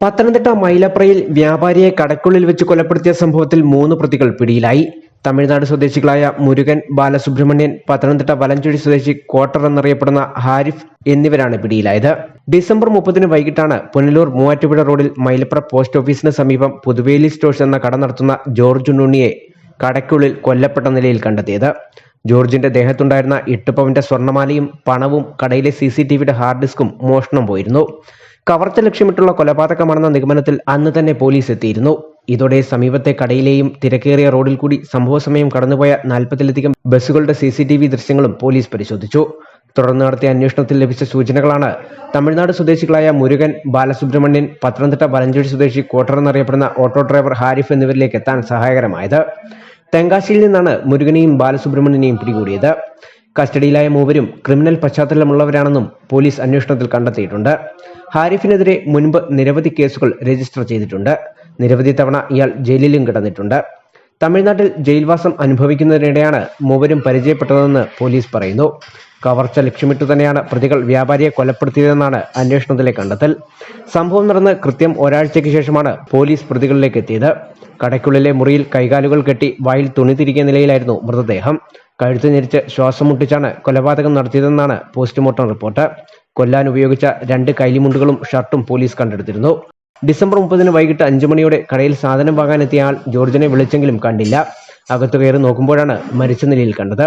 പത്തനംതിട്ട മൈലപ്രയിൽ വ്യാപാരിയെ കടക്കുള്ളിൽ വെച്ച് കൊലപ്പെടുത്തിയ സംഭവത്തിൽ മൂന്ന് പ്രതികൾ പിടിയിലായി. തമിഴ്നാട് സ്വദേശികളായ മുരുകൻ ബാലസുബ്രഹ്മണ്യൻ പത്തനംതിട്ട വലഞ്ചുഴി സ്വദേശി കോട്ടർ എന്നറിയപ്പെടുന്ന ഹാരിഫ് എന്നിവരാണ് പിടിയിലായത്. ഡിസംബർ മുപ്പതിന് വൈകിട്ടാണ് പുനലൂർ മൂവാറ്റുപുഴ റോഡിൽ മൈലപ്ര പോസ്റ്റ് ഓഫീസിന് സമീപം പുതുവേലി സ്റ്റോഴ്സ് എന്ന കട നടത്തുന്ന ജോർജ് ഉണ്ണുണ്ണിയെ കടയ്ക്കുള്ളിൽ കൊല്ലപ്പെട്ട നിലയിൽ കണ്ടെത്തിയത്. ജോർജിന്റെ ദേഹത്തുണ്ടായിരുന്ന എട്ട് പവന്റെ സ്വർണമാലയും പണവും കടയിലെ സി സി ടി വിയുടെ ഹാർഡ് ഡിസ്കും മോഷണം പോയിരുന്നു. കവർച്ച ലക്ഷ്യമിട്ടുള്ള കൊലപാതകമാണെന്ന നിഗമനത്തിൽ അന്ന് തന്നെ പോലീസ് എത്തിയിരുന്നു. ഇതോടെ സമീപത്തെ കടയിലെയും തിരക്കേറിയ റോഡിൽ കൂടി സംഭവസമയം കടന്നുപോയ നാൽപ്പതിലധികം ബസ്സുകളുടെ സി സി ടി വി ദൃശ്യങ്ങളും പോലീസ് പരിശോധിച്ചു. തുടർന്ന് നടത്തിയ അന്വേഷണത്തിൽ ലഭിച്ച സൂചനകളാണ് തമിഴ്നാട് സ്വദേശികളായ മുരുകൻ ബാലസുബ്രഹ്മണ്യൻ പത്തനംതിട്ട വലഞ്ചേരി സ്വദേശി കോട്ടർ എന്നറിയപ്പെടുന്ന ഓട്ടോ ഡ്രൈവർ ഹാരിഫ് എന്നിവരിലേക്ക് എത്താൻ സഹായകരമായത്. തെങ്കാശിയിൽ നിന്നാണ് മുരുകനെയും ബാലസുബ്രഹ്മണ്യനെയും പിടികൂടിയത്. കസ്റ്റഡിയിലായ മൂവരും ക്രിമിനൽ പശ്ചാത്തലമുള്ളവരാണെന്നും പോലീസ് അന്വേഷണത്തിൽ കണ്ടെത്തിയിട്ടുണ്ട്. ഹാരിഫിനെതിരെ മുൻപ് നിരവധി കേസുകൾ രജിസ്റ്റർ ചെയ്തിട്ടുണ്ട്. നിരവധി തവണ ഇയാൾ ജയിലിലും കിടന്നിട്ടുണ്ട്. തമിഴ്നാട്ടിൽ ജയിൽവാസം അനുഭവിക്കുന്നതിനിടെയാണ് മൂവരും പരിചയപ്പെട്ടതെന്ന് പോലീസ് പറയുന്നു. കവർച്ച ലക്ഷ്യമിട്ടു തന്നെയാണ് പ്രതികൾ വ്യാപാരിയെ കൊലപ്പെടുത്തിയതെന്നാണ് അന്വേഷണത്തിലെ കണ്ടെത്തൽ. സംഭവം നടന്ന് കൃത്യം ഒരാഴ്ചയ്ക്ക് ശേഷമാണ് പോലീസ് പ്രതികളിലേക്ക് എത്തിയത്. കടയ്ക്കുള്ളിലെ മുറിയിൽ കൈകാലുകൾ കെട്ടി വായിൽ തുണി തിരികിയ നിലയിലായിരുന്നു മൃതദേഹം. കഴുത്ത് ഞെരിച്ച് ശ്വാസം മുട്ടിച്ചാണ് കൊലപാതകം നടത്തിയതെന്നാണ് പോസ്റ്റ്മോർട്ടം റിപ്പോർട്ട്. കൊല്ലാൻ ഉപയോഗിച്ച രണ്ട് കൈലിമുണ്ടുകളും ഷർട്ടും പോലീസ് കണ്ടെടുത്തിരുന്നു. ഡിസംബർ മുപ്പതിന് വൈകിട്ട് അഞ്ചു മണിയോടെ കടയിൽ സാധനം വാങ്ങാനെത്തിയ ആൾ ജോർജിനെ വിളിച്ചെങ്കിലും കണ്ടില്ല. അകത്തു കയറി നോക്കുമ്പോഴാണ് മരിച്ച നിലയിൽ കണ്ടത്.